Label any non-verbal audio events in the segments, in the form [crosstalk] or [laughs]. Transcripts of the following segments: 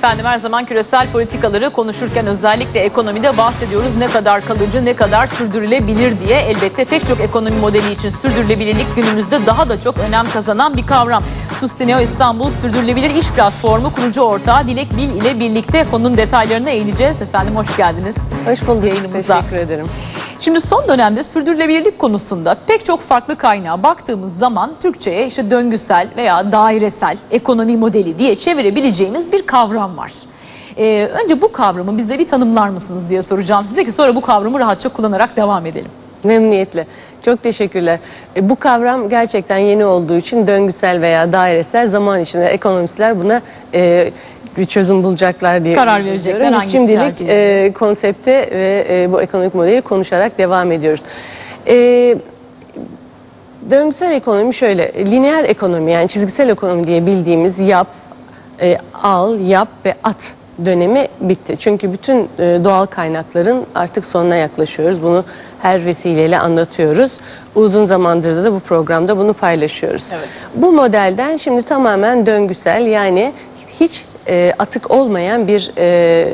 Efendim her zaman küresel politikaları konuşurken özellikle ekonomide bahsediyoruz. Ne kadar kalıcı, ne kadar sürdürülebilir diye. Elbette pek çok ekonomi modeli için sürdürülebilirlik günümüzde daha da çok önem kazanan bir kavram. Susteneo İstanbul Sürdürülebilir İş Platformu kurucu ortağı Dilek Bil ile birlikte konunun detaylarına eğileceğiz. Efendim hoş geldiniz. Hoş bulduk. Yayınımıza. Teşekkür ederim. Şimdi son dönemde sürdürülebilirlik konusunda pek çok farklı kaynağa baktığımız zaman Türkçe'ye işte döngüsel veya dairesel ekonomi modeli diye çevirebileceğimiz bir kavram var. Ee, önce bu kavramı bize bir tanımlar mısınız diye soracağım size ki sonra bu kavramı rahatça kullanarak devam edelim. [laughs] Memnuniyetle. Çok teşekkürler. E, bu kavram gerçekten yeni olduğu için döngüsel veya dairesel zaman içinde ekonomistler buna e, bir çözüm bulacaklar diye Karar verecekler, Biz hangisi Şimdilik e, konsepte ve e, bu ekonomik modeli konuşarak devam ediyoruz. E, döngüsel ekonomi şöyle, lineer ekonomi yani çizgisel ekonomi diye bildiğimiz yap, e, al, yap ve at dönemi bitti. Çünkü bütün e, doğal kaynakların artık sonuna yaklaşıyoruz. Bunu her vesileyle anlatıyoruz. Uzun zamandır da bu programda bunu paylaşıyoruz. Evet. Bu modelden şimdi tamamen döngüsel yani hiç e, atık olmayan bir e,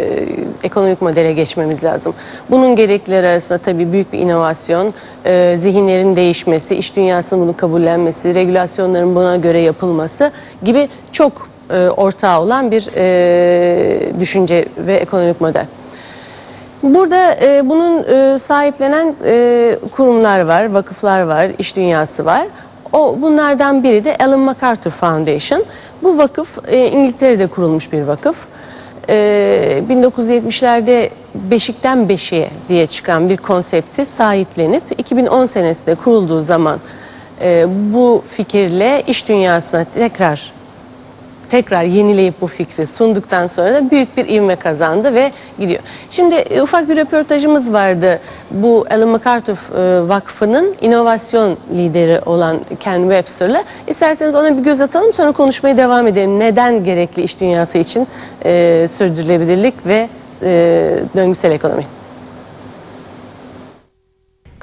ekonomik modele geçmemiz lazım. Bunun gereklileri arasında tabii büyük bir inovasyon, e, zihinlerin değişmesi, iş dünyasının bunu kabullenmesi, regülasyonların buna göre yapılması gibi çok e, ortağı olan bir e, düşünce ve ekonomik model. Burada e, bunun e, sahiplenen e, kurumlar var, vakıflar var, iş dünyası var. O bunlardan biri de Ellen MacArthur Foundation. Bu vakıf e, İngiltere'de kurulmuş bir vakıf. E, 1970'lerde beşikten beşiğe diye çıkan bir konsepti sahiplenip 2010 senesinde kurulduğu zaman e, bu fikirle iş dünyasına tekrar tekrar yenileyip bu fikri sunduktan sonra da büyük bir ivme kazandı ve gidiyor. Şimdi e, ufak bir röportajımız vardı. Bu Ellen MacArthur e, Vakfı'nın inovasyon lideri olan Ken Webster'la. İsterseniz ona bir göz atalım sonra konuşmaya devam edelim. Neden gerekli iş dünyası için e, sürdürülebilirlik ve e, döngüsel ekonomi?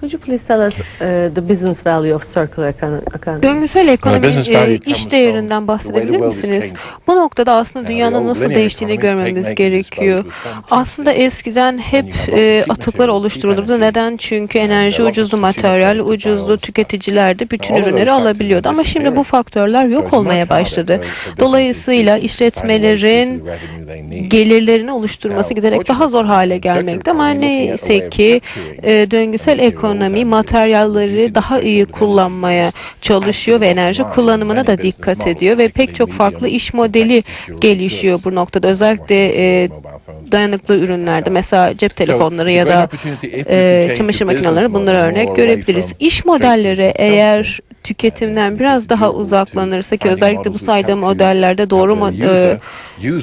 Could you please tell us uh, the business value of circular economy? Döngüsel ekonomi business e, iş değerinden bahsedebilir misiniz? Bu noktada aslında dünyanın nasıl değiştiğini görmemiz gerekiyor. from Aslında eskiden hep have e, atıklar oluşturulurdu. Neden? Çünkü enerji ucuzdu, materyal ucuzdu, are tüketiciler de bütün ürünleri alabiliyordu. are Ama şimdi bu faktörler yok olmaya başladı. Dolayısıyla işletmelerin gelirlerini oluşturması giderek daha zor hale gelmekte ama neyse ki e, döngüsel materials ekonomi materyalleri daha iyi kullanmaya çalışıyor ve enerji kullanımına da dikkat ediyor ve pek çok farklı iş modeli gelişiyor bu noktada. Özellikle e, dayanıklı ürünlerde mesela cep telefonları ya da e, çamaşır makineleri bunlara örnek görebiliriz. İş modelleri eğer tüketimden biraz daha uzaklanırsa ki özellikle bu saydığım modellerde doğru e,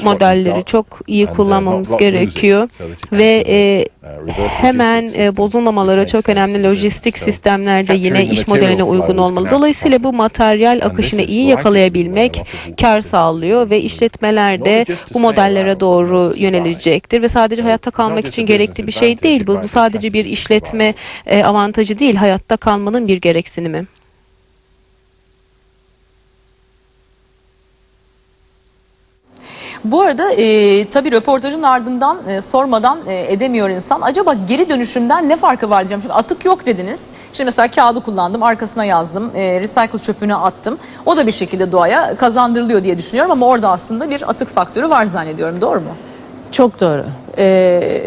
modelleri çok iyi kullanmamız gerekiyor. ve e, hemen e, bozulmamaları çok önemli. Lojistik sistemlerde yine iş modeline uygun olmalı. Dolayısıyla bu materyal akışını iyi yakalayabilmek kar sağlıyor ve işletmeler de bu modellere doğru yönelecektir ve sadece hayatta kalmak için gerekli bir şey değil. Bu, bu sadece bir işletme e, avantajı değil, hayatta kalmanın bir gereksinimi. Bu arada e, tabii röportajın ardından e, sormadan e, edemiyor insan. Acaba geri dönüşümden ne farkı var diyeceğim. Çünkü atık yok dediniz. Şimdi mesela kağıdı kullandım, arkasına yazdım, e, recycle çöpünü attım. O da bir şekilde doğaya kazandırılıyor diye düşünüyorum ama orada aslında bir atık faktörü var zannediyorum. Doğru mu? Çok doğru. Ee,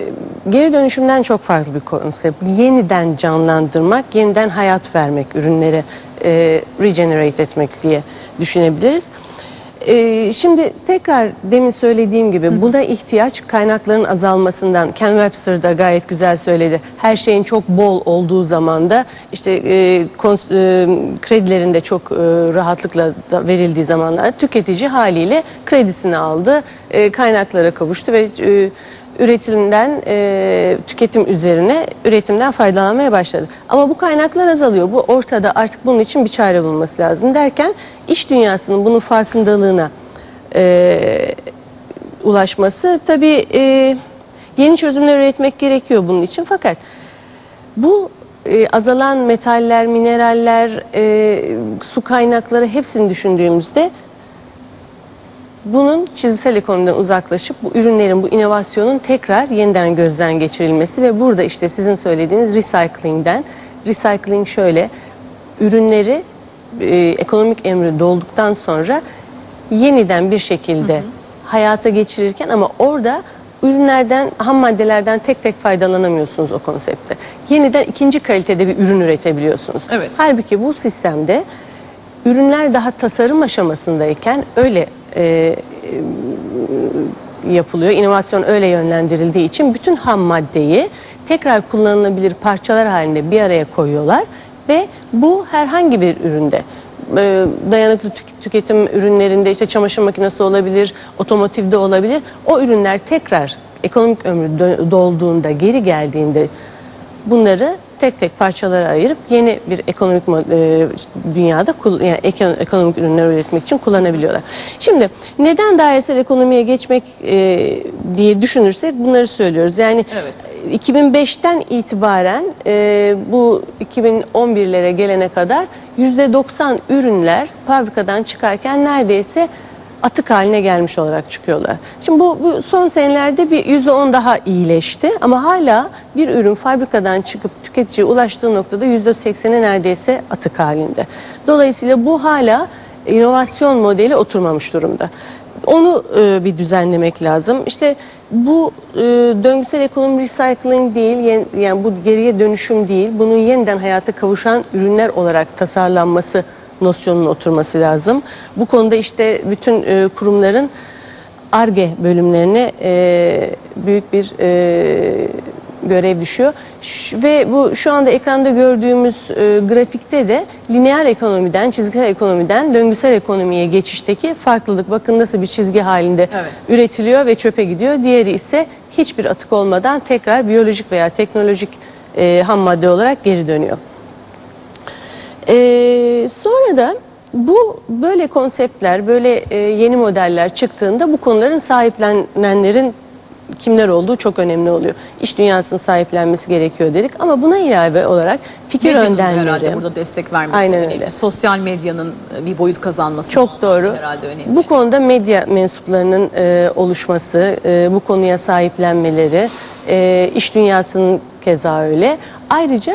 geri dönüşümden çok farklı bir konsept. Yeniden canlandırmak, yeniden hayat vermek, ürünlere e, regenerate etmek diye düşünebiliriz. Ee, şimdi tekrar demin söylediğim gibi buna ihtiyaç kaynakların azalmasından. Ken Webster da gayet güzel söyledi. Her şeyin çok bol olduğu zaman da işte e, kons- e, kredilerin de çok e, rahatlıkla da verildiği zamanlar tüketici haliyle kredisini aldı, e, kaynaklara kavuştu ve e, üretimden e, tüketim üzerine üretimden faydalanmaya başladı. Ama bu kaynaklar azalıyor. Bu ortada artık bunun için bir çare bulunması lazım derken iş dünyasının bunun farkındalığına e, ulaşması tabii e, yeni çözümler üretmek gerekiyor bunun için fakat bu e, azalan metaller, mineraller, e, su kaynakları hepsini düşündüğümüzde bunun çizgisel ekonomiden uzaklaşıp bu ürünlerin, bu inovasyonun tekrar yeniden gözden geçirilmesi ve burada işte sizin söylediğiniz recycling'den, recycling şöyle, ürünleri e, ekonomik emri dolduktan sonra yeniden bir şekilde hayata geçirirken ama orada ürünlerden, ham maddelerden tek tek faydalanamıyorsunuz o konsepte. Yeniden ikinci kalitede bir ürün üretebiliyorsunuz. Evet. Halbuki bu sistemde ürünler daha tasarım aşamasındayken öyle e, e, yapılıyor. İnovasyon öyle yönlendirildiği için bütün ham maddeyi tekrar kullanılabilir parçalar halinde bir araya koyuyorlar ve bu herhangi bir üründe e, dayanıklı tük- tüketim ürünlerinde işte çamaşır makinesi olabilir, otomotivde olabilir. O ürünler tekrar ekonomik ömrü dolduğunda, geri geldiğinde bunları tek tek parçalara ayırıp yeni bir ekonomik e, dünyada yani eko- ekonomik ürünler üretmek için kullanabiliyorlar. Şimdi neden dairesel ekonomiye geçmek e, diye düşünürsek bunları söylüyoruz. Yani Evet. 2005'ten itibaren e, bu 2011'lere gelene kadar %90 ürünler fabrikadan çıkarken neredeyse atık haline gelmiş olarak çıkıyorlar. Şimdi bu, bu son senelerde bir %10 daha iyileşti ama hala bir ürün fabrikadan çıkıp tüketiciye ulaştığı noktada %80'i neredeyse atık halinde. Dolayısıyla bu hala inovasyon modeli oturmamış durumda. Onu e, bir düzenlemek lazım. İşte bu e, döngüsel ekonomi recycling değil, yen- yani bu geriye dönüşüm değil, bunun yeniden hayata kavuşan ürünler olarak tasarlanması nosyonunun oturması lazım. Bu konuda işte bütün e, kurumların ARGE bölümlerine e, büyük bir e, görev düşüyor. Ş- ve bu şu anda ekranda gördüğümüz e, grafikte de lineer ekonomiden, çizgisel ekonomiden döngüsel ekonomiye geçişteki farklılık. Bakın nasıl bir çizgi halinde Evet. üretiliyor ve çöpe gidiyor. Diğeri ise hiçbir atık olmadan tekrar biyolojik veya teknolojik e, ham madde olarak geri dönüyor. Ee, sonra da bu böyle konseptler, böyle e, yeni modeller çıktığında bu konuların sahiplenenlerin kimler olduğu çok önemli oluyor. İş dünyasının sahiplenmesi gerekiyor dedik ama buna ilave olarak fikir Medyanın herhalde önderleri. burada destek vermesi Aynen önemli. öyle. Sosyal medyanın e, bir boyut kazanması Çok doğru. herhalde önemli. Bu konuda medya mensuplarının e, oluşması, e, bu konuya sahiplenmeleri, e, iş dünyasının keza öyle. Ayrıca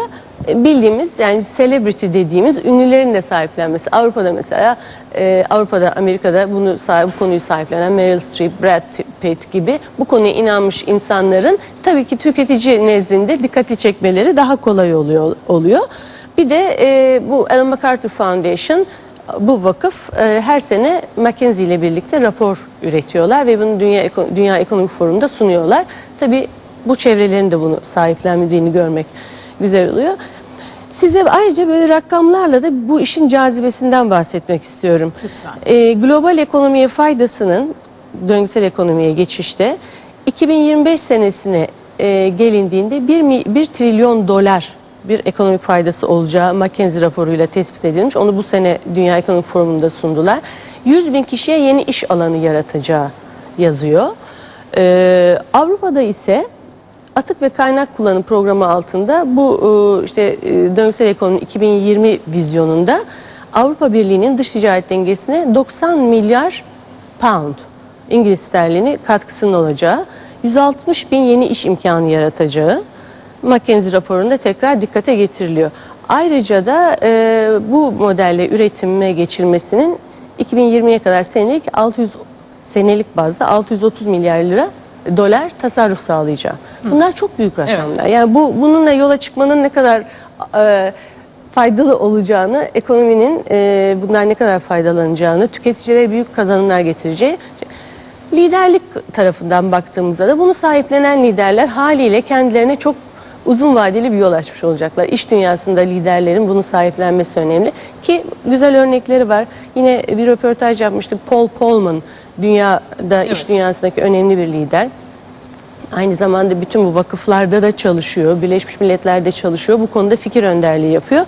bildiğimiz yani celebrity dediğimiz ünlülerin de sahiplenmesi. Avrupa'da mesela, e, Avrupa'da, Amerika'da bunu bu konuyu sahiplenen Meryl Streep, Brad Pitt gibi bu konuya inanmış insanların tabii ki tüketici nezdinde dikkati çekmeleri daha kolay oluyor. oluyor. Bir de e, bu Ellen MacArthur Foundation bu vakıf e, her sene McKinsey ile birlikte rapor üretiyorlar ve bunu Dünya, Dünya Ekonomik Forumu'nda sunuyorlar. Tabii bu çevrelerin de bunu sahiplenmediğini görmek güzel oluyor. Size ayrıca böyle rakamlarla da bu işin cazibesinden bahsetmek istiyorum. Lütfen. E, global ekonomiye faydasının döngüsel ekonomiye geçişte 2025 senesine e, gelindiğinde 1, 1 trilyon dolar bir ekonomik faydası olacağı McKinsey raporuyla tespit edilmiş. Onu bu sene Dünya Ekonomik Forumu'nda sundular. 100 bin kişiye yeni iş alanı yaratacağı yazıyor. E, Avrupa'da ise Atık ve Kaynak Kullanım Programı altında bu e, işte e, döngüsel ekonomi 2020 vizyonunda Avrupa Birliği'nin dış ticaret dengesine 90 milyar pound İngiliz sterlini katkısının olacağı, 160 bin yeni iş imkanı yaratacağı McKinsey raporunda tekrar dikkate getiriliyor. Ayrıca da e, bu modelle üretime geçilmesinin 2020'ye kadar senelik 600 senelik bazda 630 milyar lira dolar tasarruf sağlayacağı. Bunlar çok büyük rakamlar. Yani bu bununla yola çıkmanın ne kadar e, faydalı olacağını, ekonominin e, bundan ne kadar faydalanacağını, tüketicilere büyük kazanımlar getireceği. Liderlik tarafından baktığımızda da bunu sahiplenen liderler haliyle kendilerine çok uzun vadeli bir yol açmış olacaklar. İş dünyasında liderlerin bunu sahiplenmesi önemli. Ki güzel örnekleri var. Yine bir röportaj yapmıştık. Paul Polman dünyada iş Evet. dünyasındaki önemli bir lider. Aynı zamanda bütün bu vakıflarda da çalışıyor, Birleşmiş Milletler'de çalışıyor. Bu konuda fikir önderliği yapıyor.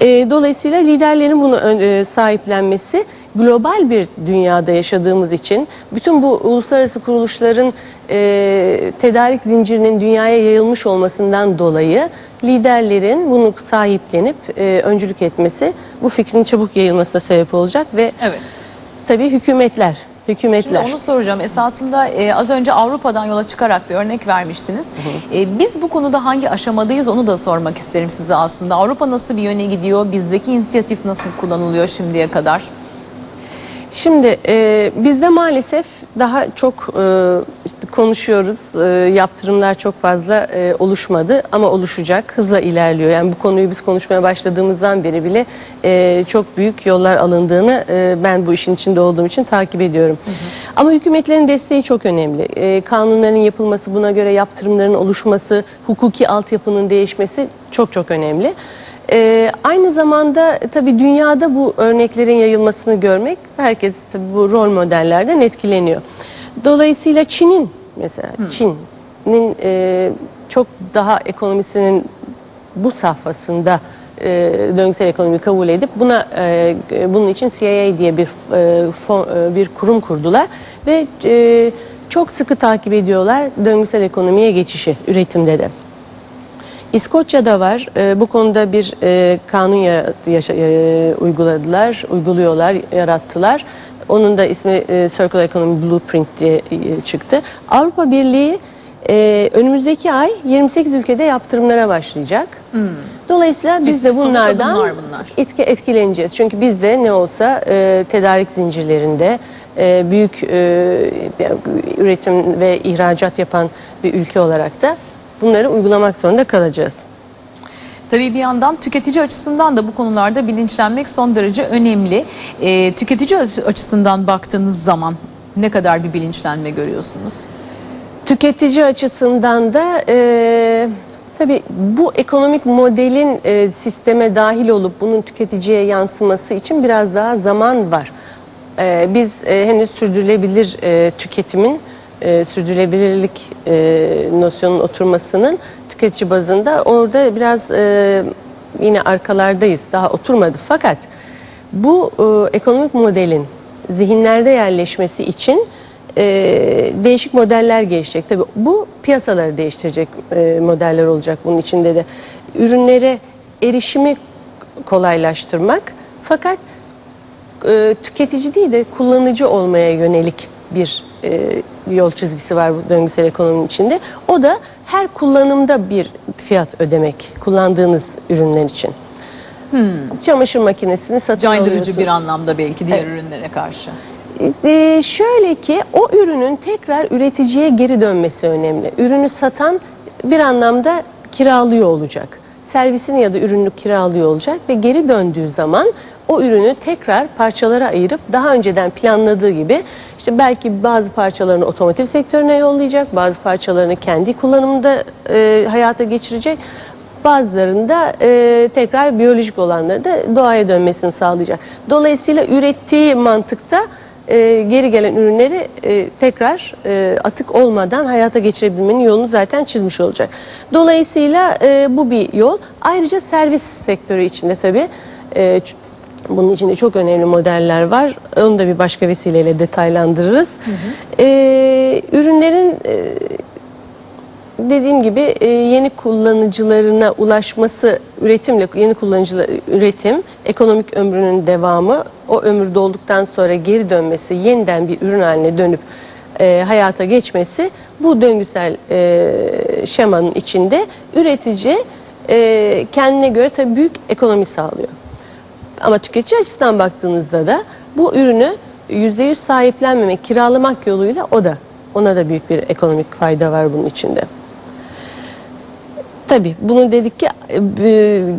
E, dolayısıyla liderlerin bunu e, sahiplenmesi global bir dünyada yaşadığımız için bütün bu uluslararası kuruluşların e, tedarik zincirinin dünyaya yayılmış olmasından dolayı liderlerin bunu sahiplenip e, öncülük etmesi bu fikrin çabuk yayılmasına sebep olacak ve Evet. tabii hükümetler. Şimdi hükümetler. onu soracağım. Esasında e, az önce Avrupa'dan yola çıkarak bir örnek vermiştiniz. E, biz bu konuda hangi aşamadayız onu da sormak isterim size aslında. Avrupa nasıl bir yöne gidiyor? Bizdeki inisiyatif nasıl kullanılıyor şimdiye kadar? Şimdi e, bizde maalesef daha çok e, işte konuşuyoruz, e, yaptırımlar çok fazla e, oluşmadı ama oluşacak, hızla ilerliyor. Yani bu konuyu biz konuşmaya başladığımızdan beri bile e, çok büyük yollar alındığını e, ben bu işin içinde olduğum için takip ediyorum. Ama hükümetlerin desteği çok önemli. E, kanunların yapılması, buna göre yaptırımların oluşması, hukuki altyapının değişmesi çok çok önemli. Ee, aynı zamanda tabii dünyada bu örneklerin yayılmasını görmek herkes tabii bu rol modellerden etkileniyor. Dolayısıyla Çin'in mesela Çin'in e, çok daha ekonomisinin bu safhasında e, döngüsel ekonomi kabul edip buna e, bunun için CIA diye bir e, fon- e, bir kurum kurdular ve e, çok sıkı takip ediyorlar döngüsel ekonomiye geçişi üretimde de. İskoçya'da var. E, bu konuda bir e, kanun yarat- yaşa- e, uyguladılar, uyguluyorlar, yarattılar. Onun da ismi e, Circular Economy Blueprint diye e, çıktı. Avrupa Birliği e, önümüzdeki ay 28 ülkede yaptırımlara başlayacak. Dolayısıyla biz de bunlardan adımlar bunlar. etki etkileneceğiz. Çünkü biz de ne olsa e, tedarik zincirlerinde e, büyük e, üretim ve ihracat yapan bir ülke olarak da bunları uygulamak zorunda kalacağız. Tabii bir yandan tüketici açısından da bu konularda bilinçlenmek son derece önemli. E, tüketici açı- açısından baktığınız zaman ne kadar bir bilinçlenme görüyorsunuz? Tüketici açısından da e, tabii bu ekonomik modelin e, sisteme dahil olup bunun tüketiciye yansıması için biraz daha zaman var. E, biz e, henüz sürdürülebilir e, tüketimin, e, sürdürülebilirlik e, nosyonun oturmasının tüketici bazında orada biraz e, yine arkalardayız. Daha oturmadı. Fakat bu e, ekonomik modelin zihinlerde yerleşmesi için e, değişik modeller gelişecek. Tabii bu piyasaları değiştirecek e, modeller olacak bunun içinde de. Ürünlere erişimi kolaylaştırmak fakat e, tüketici değil de kullanıcı olmaya yönelik bir e, yol çizgisi var bu döngüsel ekonominin içinde. O da her kullanımda bir fiyat ödemek kullandığınız ürünler için. Çamaşır makinesini satın Caydırıcı alıyorsunuz. bir anlamda belki diğer Evet. ürünlere karşı. Ee, şöyle ki o ürünün tekrar üreticiye geri dönmesi önemli. Ürünü satan bir anlamda kiralıyor olacak. Servisini ya da ürünü kiralıyor olacak ve geri döndüğü zaman o ürünü tekrar parçalara ayırıp daha önceden planladığı gibi işte belki bazı parçalarını otomotiv sektörüne yollayacak, bazı parçalarını kendi kullanımında e, hayata geçirecek. Bazılarını da e, tekrar biyolojik olanları da doğaya dönmesini sağlayacak. Dolayısıyla ürettiği mantıkta e, geri gelen ürünleri e, tekrar e, atık olmadan hayata geçirebilmenin yolunu zaten çizmiş olacak. Dolayısıyla e, bu bir yol. Ayrıca servis sektörü içinde tabii e, bunun içinde çok önemli modeller var. Onu da bir başka vesileyle detaylandırırız. E, ürünlerin e, dediğim gibi e, yeni kullanıcılarına ulaşması, üretimle yeni kullanıcılar üretim, ekonomik ömrünün devamı, o ömür dolduktan sonra geri dönmesi, yeniden bir ürün haline dönüp e, hayata geçmesi bu döngüsel e, şemanın içinde üretici e, kendine göre tabii büyük ekonomi sağlıyor. Ama tüketici açısından baktığınızda da bu ürünü %100 sahiplenmemek, kiralamak yoluyla o da ona da büyük bir ekonomik fayda var bunun içinde. Tabii bunu dedik ki e,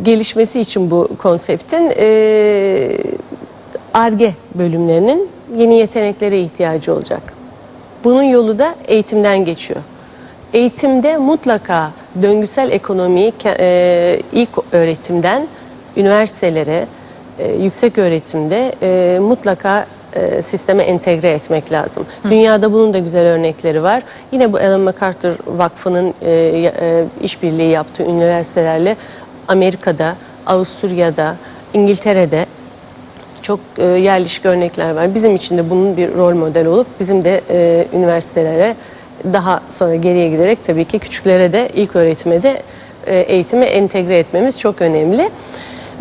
gelişmesi için bu konseptin ARGE bölümlerinin yeni yeteneklere ihtiyacı olacak. Bunun yolu da eğitimden geçiyor. Eğitimde mutlaka döngüsel ekonomiyi e, ilk öğretimden üniversitelere, e, yüksek öğretimde e, mutlaka e, sisteme entegre etmek lazım. Dünyada bunun da güzel örnekleri var. Yine bu Ellen MacArthur Vakfı'nın e, e, işbirliği yaptığı üniversitelerle Amerika'da, Avusturya'da, İngiltere'de çok e, yerleşik örnekler var. Bizim için de bunun bir rol model olup bizim de e, üniversitelere daha sonra geriye giderek tabii ki küçüklere de ilk öğretime de e, eğitimi entegre etmemiz çok önemli.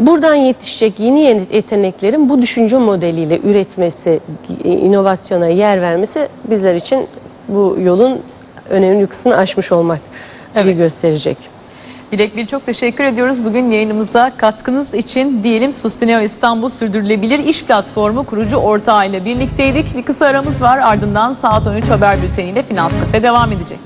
Buradan yetişecek yeni yeteneklerin bu düşünce modeliyle üretmesi, inovasyona yer vermesi bizler için bu yolun önemli kısmını aşmış olmak gibi Evet. gösterecek. Dilek Bil çok teşekkür ediyoruz. Bugün yayınımıza katkınız için diyelim Sustainable İstanbul Sürdürülebilir İş Platformu kurucu ortağıyla birlikteydik. Bir kısa aramız var ardından saat 13 haber bülteniyle Finans Kafe devam edecek.